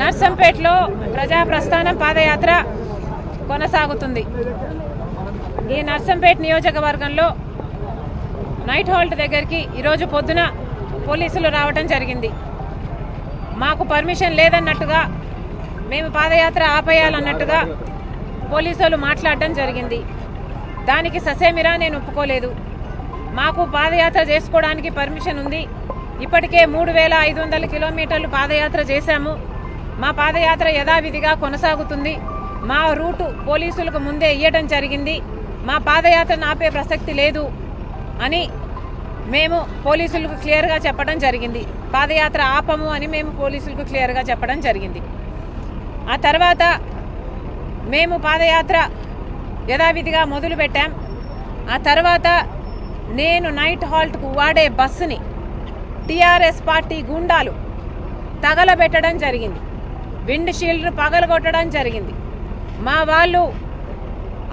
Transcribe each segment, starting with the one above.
నర్సంపేటలో ప్రజా ప్రస్థానం పాదయాత్ర కొనసాగుతుంది. ఈ నర్సంపేట నియోజకవర్గంలో నైట్ హాల్ట్ దగ్గరికి ఈరోజు పొద్దున పోలీసులు రావడం జరిగింది. మాకు పర్మిషన్ లేదన్నట్టుగా మేము పాదయాత్ర ఆపేయాలన్నట్టుగా పోలీసులు మాట్లాడటం జరిగింది. దానికి ససేమిరా నేను ఒప్పుకోలేదు. మాకు పాదయాత్ర చేసుకోవడానికి పర్మిషన్ ఉంది. ఇప్పటికే మూడు వేల ఐదు వందల కిలోమీటర్లు పాదయాత్ర చేశాము. మా పాదయాత్ర యథావిధిగా కొనసాగుతుంది. మా రూటు పోలీసులకు ముందే ఇయ్యడం జరిగింది. మా పాదయాత్రను ఆపే ప్రసక్తి లేదు అని మేము పోలీసులకు క్లియర్గా చెప్పడం జరిగింది. పాదయాత్ర ఆపము అని మేము పోలీసులకు క్లియర్గా చెప్పడం జరిగింది. ఆ తర్వాత మేము పాదయాత్ర యథావిధిగా మొదలుపెట్టాం ఆ తర్వాత నేను నైట్ హాల్ట్కు వాడే బస్సుని టీఆర్ఎస్ పార్టీ గుండాలు తగలబెట్టడం జరిగింది. విండ్ షీల్డ్ను పగలగొట్టడం జరిగింది. మా వాళ్ళు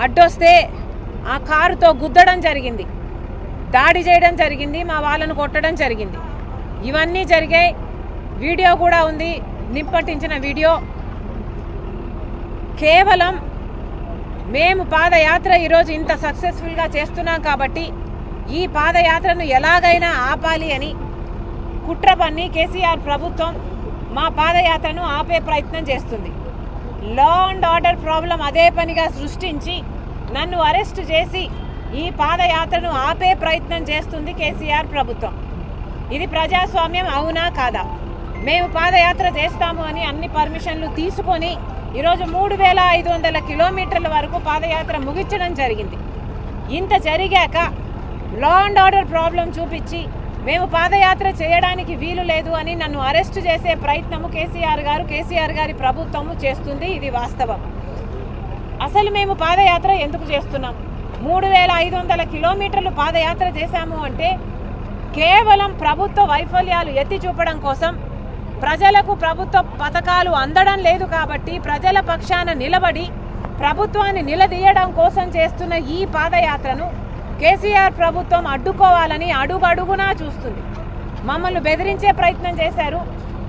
అడ్డొస్తే ఆ కారుతో గుద్దడం జరిగింది. దాడి చేయడం జరిగింది మా వాళ్ళను కొట్టడం జరిగింది. ఇవన్నీ జరిగాయి వీడియో కూడా ఉంది నింపట్టించిన వీడియో. కేవలం మేము పాదయాత్ర ఈరోజు ఇంత సక్సెస్ఫుల్గా చేస్తున్నాం కాబట్టి ఈ పాదయాత్రను ఎలాగైనా ఆపాలి అని కుట్ర పన్ని కేసీఆర్ ప్రభుత్వం మా పాదయాత్రను ఆపే ప్రయత్నం చేస్తుంది. లా అండ్ ఆర్డర్ ప్రాబ్లం అదే పనిగా సృష్టించి నన్ను అరెస్ట్ చేసి ఈ పాదయాత్రను ఆపే ప్రయత్నం చేస్తుంది కేసీఆర్ ప్రభుత్వం. ఇది ప్రజాస్వామ్యం అవునా కాదా? మేము పాదయాత్ర చేస్తాము అని అన్ని పర్మిషన్లు తీసుకొని ఈరోజు మూడు వేల ఐదు వందల కిలోమీటర్ల వరకు పాదయాత్ర ముగించడం జరిగింది. ఇంత జరిగాక లా అండ్ ఆర్డర్ ప్రాబ్లం చూపించి మేము పాదయాత్ర చేయడానికి వీలు లేదు అని నన్ను అరెస్ట్ చేసే ప్రయత్నము కేసీఆర్ గారు కేసీఆర్ గారి ప్రభుత్వము చేస్తుంది. ఇది వాస్తవం. అసలు మేము పాదయాత్ర ఎందుకు చేస్తున్నాం? మూడు వేల ఐదు వందల కిలోమీటర్లు పాదయాత్ర చేశాము అంటే కేవలం ప్రభుత్వ వైఫల్యాలు ఎత్తి చూపడం కోసం ప్రజలకు ప్రభుత్వ పథకాలు అందడం లేదు కాబట్టి ప్రజల పక్షాన నిలబడి ప్రభుత్వాన్ని నిలదీయడం కోసం చేస్తున్న ఈ పాదయాత్రను కేసీఆర్ ప్రభుత్వం అడ్డుకోవాలని అడుగడుగునా చూస్తుంది. మమ్మల్ని బెదిరించే ప్రయత్నం చేశారు.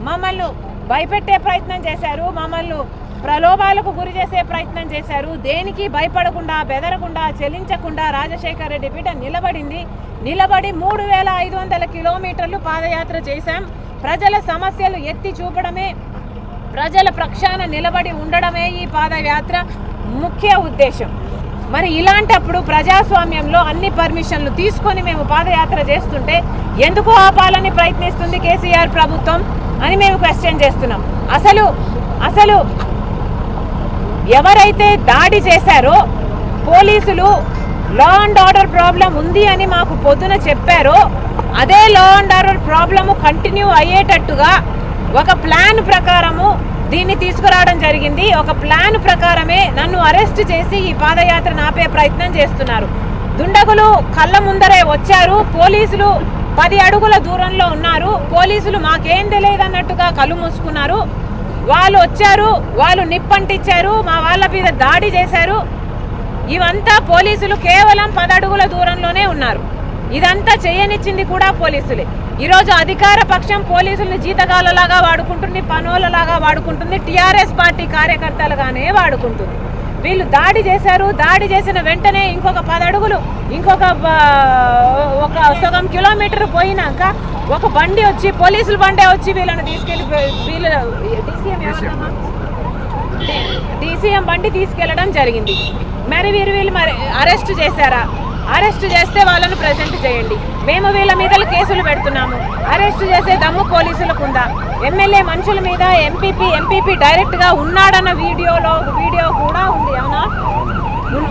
మమ్మల్ని భయపెట్టే ప్రయత్నం చేశారు. మమ్మల్ని ప్రలోభాలకు గురి చేసే ప్రయత్నం చేశారు. దేనికి భయపడకుండా బెదరకుండా చెలించకుండా రాజశేఖర రెడ్డి బిడ్డ నిలబడింది. నిలబడి మూడు వేల ఐదు వందల కిలోమీటర్లు పాదయాత్ర చేశాం. ప్రజల సమస్యలు ఎత్తి చూపడమే ప్రజల ప్రక్షాన నిలబడి ఉండడమే ఈ పాదయాత్ర ముఖ్య ఉద్దేశం. మరి ఇలాంటప్పుడు ప్రజాస్వామ్యంలో అన్ని పర్మిషన్లు తీసుకొని మేము పాదయాత్ర చేస్తుంటే ఎందుకు ఆపాలని ప్రయత్నిస్తుంది కేసీఆర్ ప్రభుత్వం అని మేము క్వశ్చన్ చేస్తున్నాం. అసలు అసలు ఎవరైతే దాడి చేశారో పోలీసులు లా అండ్ ఆర్డర్ ప్రాబ్లం ఉంది అని మాకు పొద్దున చెప్పారో అదే law and order problem continue అయ్యేటట్టుగా ఒక ప్లాన్ ప్రకారము దీన్ని తీసుకురావడం జరిగింది. ఒక ప్లాన్ ప్రకారమే నన్ను అరెస్ట్ చేసి ఈ పాదయాత్ర ఆపే ప్రయత్నం చేస్తున్నారు. దుండగులు కళ్ళ ముందరే వచ్చారు. పోలీసులు పది అడుగుల దూరంలో ఉన్నారు. పోలీసులు మాకేం తెలియదన్నట్టుగా కళ్ళు మూసుకున్నారు. వాళ్ళు వచ్చారు. వాళ్ళు నిప్పంటిచ్చారు. మా వాళ్ళ మీద దాడి చేశారు. ఇవంతా పోలీసులు కేవలం పదడుగుల దూరంలోనే ఉన్నారు. ఇదంతా చేయనిచ్చింది కూడా పోలీసులే. ఈరోజు అధికార పక్షం పోలీసుల్ని జీతగాళ్ళలాగా వాడుకుంటుంది పనోళ్ళలాగా వాడుకుంటుంది టీఆర్ఎస్ పార్టీ కార్యకర్తలుగానే వాడుకుంటుంది. వీళ్ళు దాడి చేశారు దాడి చేసిన వెంటనే ఇంకొక పదడుగులు ఇంకొక ఒక సగం కిలోమీటర్ పోయినాక ఒక బండి వచ్చి పోలీసుల బండే వచ్చి వీళ్ళని తీసుకెళ్ళి వీళ్ళు? డీసీఎం బండి తీసుకెళ్ళడం జరిగింది. మరి వీరు వీళ్ళు మరి అరెస్ట్ చేశారా? అరెస్ట్ చేస్తే వాళ్ళను ప్రజెంట్ చేయండి. మేము వీళ్ళ మీద కేసులు పెడుతున్నాము. అరెస్ట్ చేసే దమ్ము పోలీసులకు ఉందా? ఎమ్మెల్యే మనుషుల మీద ఎంపీపీ ఎంపీపీ డైరెక్ట్గా ఉన్నాడన్న వీడియోలో వీడియో కూడా ఉంది అవునా?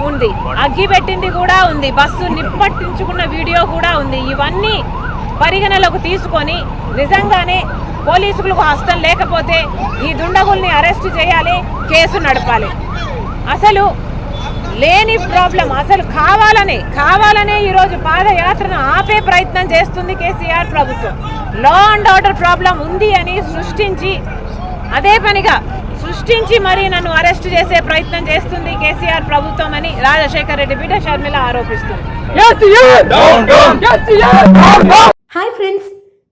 ఉంది. అగ్గి పెట్టింది కూడా ఉంది. బస్సు నిప్పట్టించుకున్న వీడియో కూడా ఉంది. ఇవన్నీ పరిగణలోకి తీసుకొని నిజంగానే పోలీసులకు హస్తం లేకపోతే ఈ దుండగుల్ని అరెస్ట్ చేయాలి కేసు నడపాలి. అసలు లేని ప్రాబ్లం. అసలు కావాలనే కావాలనే ఈరోజు పాదయాత్రను ఆపే ప్రయత్నం చేస్తుంది కేసీఆర్ ప్రభుత్వం. లా అండ్ ఆర్డర్ ప్రాబ్లం ఉంది అని సృష్టించి అదే పనిగా సృష్టించి మరి నన్ను అరెస్ట్ చేసే ప్రయత్నం చేస్తుంది కేసీఆర్ ప్రభుత్వం అని రాజశేఖర రెడ్డి బిడ్డ షర్మిల ఆరోపిస్తుంది. హాయ్ ఫ్రెండ్స్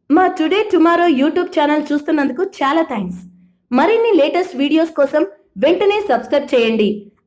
మా టుడే టుమారో యూట్యూబ్ ఛానల్ చూస్తున్నందుకు చాలా థ్యాంక్స్ మరిన్ని లేటెస్ట్ వీడియోస్ కోసం వెంటనే సబ్స్క్రైబ్ చేయండి.